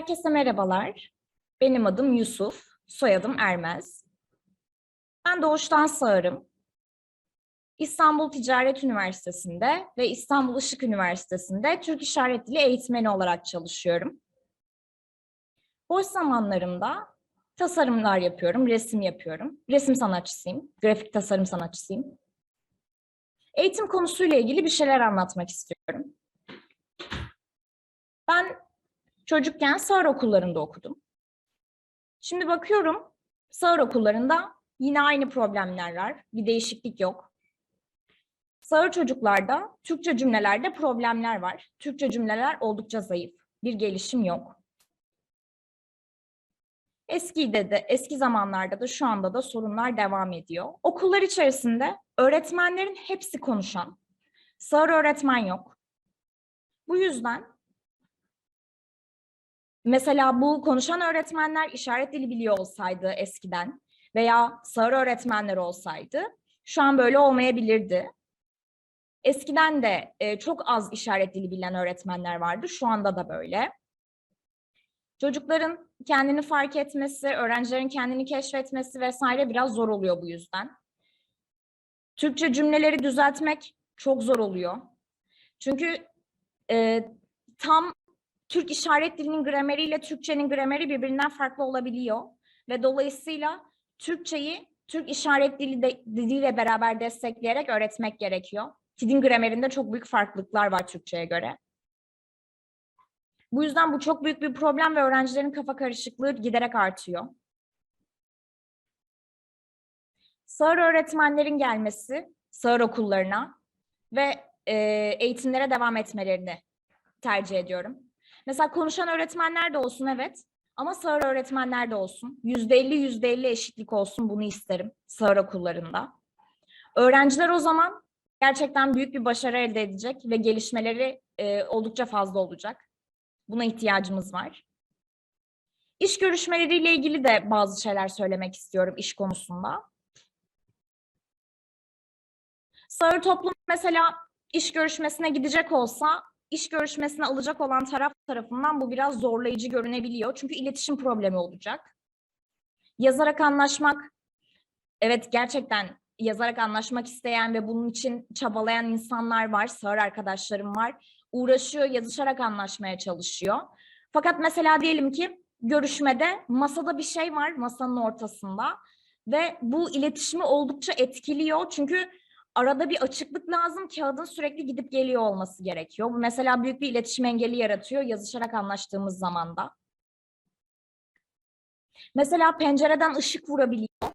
Herkese merhabalar. Benim adım Yusuf, soyadım Ermez. Ben doğuştan sağırım. İstanbul Ticaret Üniversitesi'nde ve İstanbul Işık Üniversitesi'nde Türk İşaret Dili eğitmeni olarak çalışıyorum. Boş zamanlarımda tasarımlar yapıyorum, resim yapıyorum. Resim sanatçısıyım, grafik tasarım sanatçısıyım. Eğitim konusuyla ilgili bir şeyler anlatmak istiyorum. Ben çocukken sağır okullarında okudum. Şimdi bakıyorum sağır okullarında yine aynı problemler var. Bir değişiklik yok. Sağır çocuklarda Türkçe cümlelerde problemler var. Türkçe cümleler oldukça zayıf. Bir gelişim yok. Eskide de, eski zamanlarda da şu anda da sorunlar devam ediyor. Okullar içerisinde öğretmenlerin hepsi konuşan. Sağır öğretmen yok. Bu yüzden Mesela bu konuşan öğretmenler işaret dili biliyor olsaydı eskiden veya sağır öğretmenler olsaydı şu an böyle olmayabilirdi. Eskiden de e, çok az işaret dili bilen öğretmenler vardı. Şu anda da böyle. Çocukların kendini fark etmesi, öğrencilerin kendini keşfetmesi vesaire biraz zor oluyor bu yüzden. Türkçe cümleleri düzeltmek çok zor oluyor. Çünkü e, tam Türk işaret dilinin grameriyle Türkçenin grameri birbirinden farklı olabiliyor. Ve dolayısıyla Türkçeyi Türk işaret dili de, diliyle beraber destekleyerek öğretmek gerekiyor. Dilin gramerinde çok büyük farklılıklar var Türkçe'ye göre. Bu yüzden bu çok büyük bir problem ve öğrencilerin kafa karışıklığı giderek artıyor. Sağır öğretmenlerin gelmesi, sağır okullarına ve e, eğitimlere devam etmelerini tercih ediyorum. Mesela konuşan öğretmenler de olsun evet ama sağır öğretmenler de olsun. Yüzde elli yüzde elli eşitlik olsun bunu isterim sağır okullarında. Öğrenciler o zaman gerçekten büyük bir başarı elde edecek ve gelişmeleri e, oldukça fazla olacak. Buna ihtiyacımız var. İş görüşmeleriyle ilgili de bazı şeyler söylemek istiyorum iş konusunda. Sağır toplum mesela iş görüşmesine gidecek olsa iş görüşmesine alacak olan taraf tarafından bu biraz zorlayıcı görünebiliyor. Çünkü iletişim problemi olacak. Yazarak anlaşmak, evet gerçekten yazarak anlaşmak isteyen ve bunun için çabalayan insanlar var, sağır arkadaşlarım var. Uğraşıyor, yazışarak anlaşmaya çalışıyor. Fakat mesela diyelim ki görüşmede masada bir şey var, masanın ortasında ve bu iletişimi oldukça etkiliyor. Çünkü arada bir açıklık lazım. Kağıdın sürekli gidip geliyor olması gerekiyor. Bu mesela büyük bir iletişim engeli yaratıyor yazışarak anlaştığımız zamanda. Mesela pencereden ışık vurabiliyor.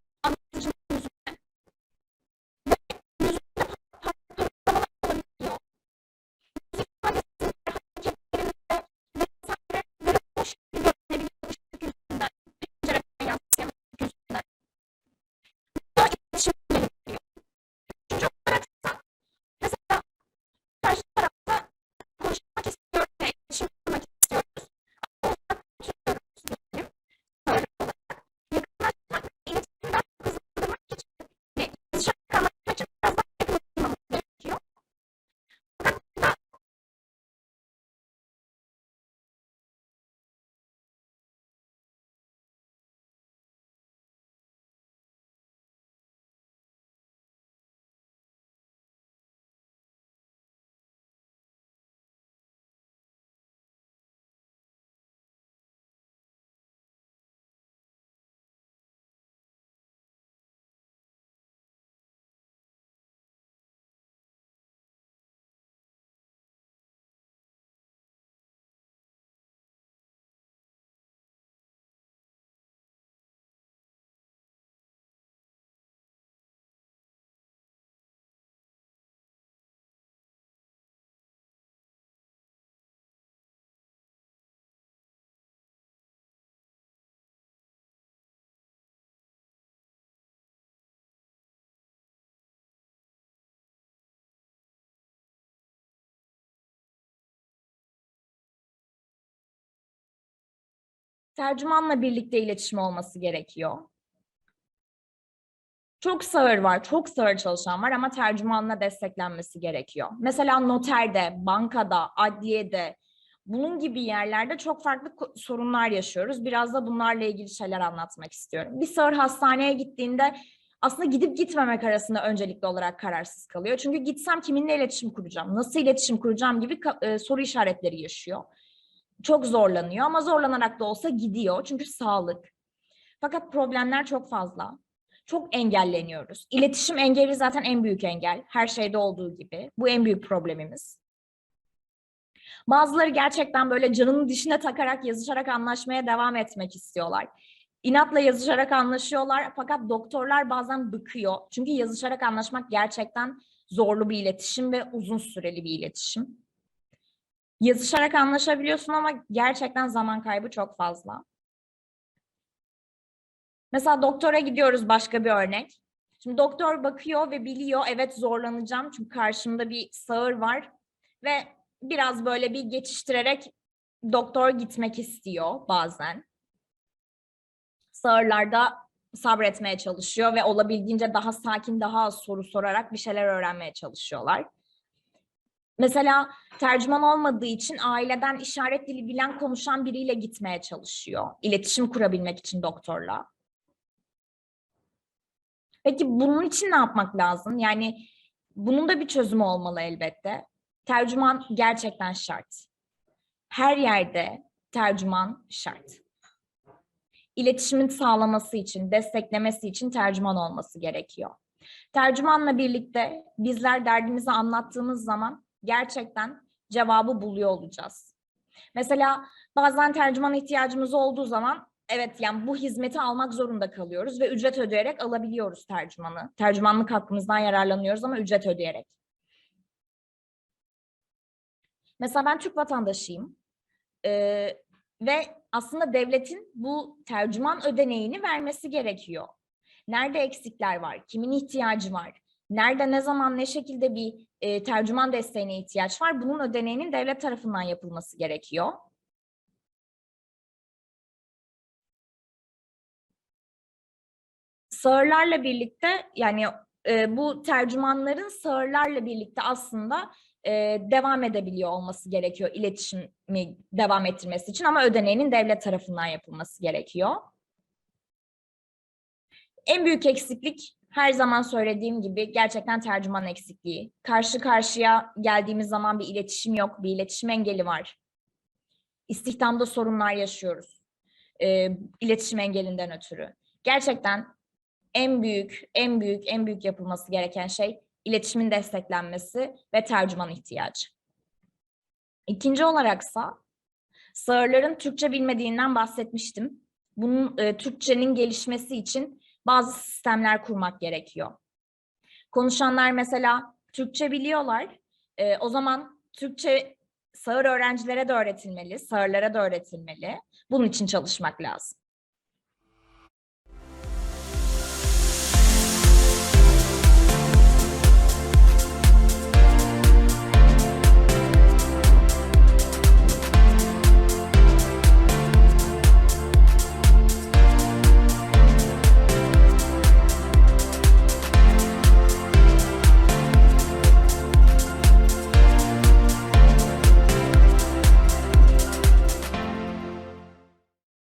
Tercümanla birlikte iletişim olması gerekiyor. Çok sağır var, çok sağır çalışan var ama tercümanla desteklenmesi gerekiyor. Mesela noterde, bankada, adliyede, Bunun gibi yerlerde çok farklı sorunlar yaşıyoruz. Biraz da bunlarla ilgili şeyler anlatmak istiyorum. Bir sağır hastaneye gittiğinde aslında gidip gitmemek arasında öncelikli olarak kararsız kalıyor. Çünkü gitsem kiminle iletişim kuracağım, nasıl iletişim kuracağım gibi e, soru işaretleri yaşıyor. Çok zorlanıyor ama zorlanarak da olsa gidiyor. Çünkü sağlık. Fakat problemler çok fazla. Çok engelleniyoruz. İletişim engeli zaten en büyük engel. Her şeyde olduğu gibi. Bu en büyük problemimiz. Bazıları gerçekten böyle canının dişine takarak yazışarak anlaşmaya devam etmek istiyorlar. İnatla yazışarak anlaşıyorlar fakat doktorlar bazen bıkıyor. Çünkü yazışarak anlaşmak gerçekten zorlu bir iletişim ve uzun süreli bir iletişim. Yazışarak anlaşabiliyorsun ama gerçekten zaman kaybı çok fazla. Mesela doktora gidiyoruz başka bir örnek. Şimdi doktor bakıyor ve biliyor evet zorlanacağım çünkü karşımda bir sağır var ve biraz böyle bir geçiştirerek doktor gitmek istiyor bazen. Sağırlarda sabretmeye çalışıyor ve olabildiğince daha sakin, daha az soru sorarak bir şeyler öğrenmeye çalışıyorlar. Mesela tercüman olmadığı için aileden işaret dili bilen konuşan biriyle gitmeye çalışıyor. İletişim kurabilmek için doktorla. Peki bunun için ne yapmak lazım? Yani bunun da bir çözümü olmalı elbette. Tercüman gerçekten şart. Her yerde tercüman şart. İletişimin sağlaması için, desteklemesi için tercüman olması gerekiyor. Tercümanla birlikte bizler derdimizi anlattığımız zaman gerçekten cevabı buluyor olacağız. Mesela bazen tercüman ihtiyacımız olduğu zaman evet yani bu hizmeti almak zorunda kalıyoruz ve ücret ödeyerek alabiliyoruz tercümanı. Tercümanlık hakkımızdan yararlanıyoruz ama ücret ödeyerek. Mesela ben Türk vatandaşıyım Ee, ve aslında devletin bu tercüman ödeneğini vermesi gerekiyor. Nerede eksikler var? Kimin ihtiyacı var? Nerede, ne zaman, ne şekilde bir e, tercüman desteğine ihtiyaç var? Bunun ödeneğinin devlet tarafından yapılması gerekiyor. Sağırlarla birlikte yani e, bu tercümanların sağırlarla birlikte aslında e, devam edebiliyor olması gerekiyor iletişimi devam ettirmesi için ama ödeneğinin devlet tarafından yapılması gerekiyor. En büyük eksiklik her zaman söylediğim gibi gerçekten tercüman eksikliği. Karşı karşıya geldiğimiz zaman bir iletişim yok, bir iletişim engeli var. İstihdamda sorunlar yaşıyoruz. E, iletişim engelinden ötürü. Gerçekten en büyük, en büyük, en büyük yapılması gereken şey iletişimin desteklenmesi ve tercüman ihtiyacı. İkinci olaraksa sağırların Türkçe bilmediğinden bahsetmiştim. Bunun e, Türkçenin gelişmesi için bazı sistemler kurmak gerekiyor. Konuşanlar mesela Türkçe biliyorlar. E, o zaman Türkçe sağır öğrencilere de öğretilmeli, sağırlara da öğretilmeli. Bunun için çalışmak lazım.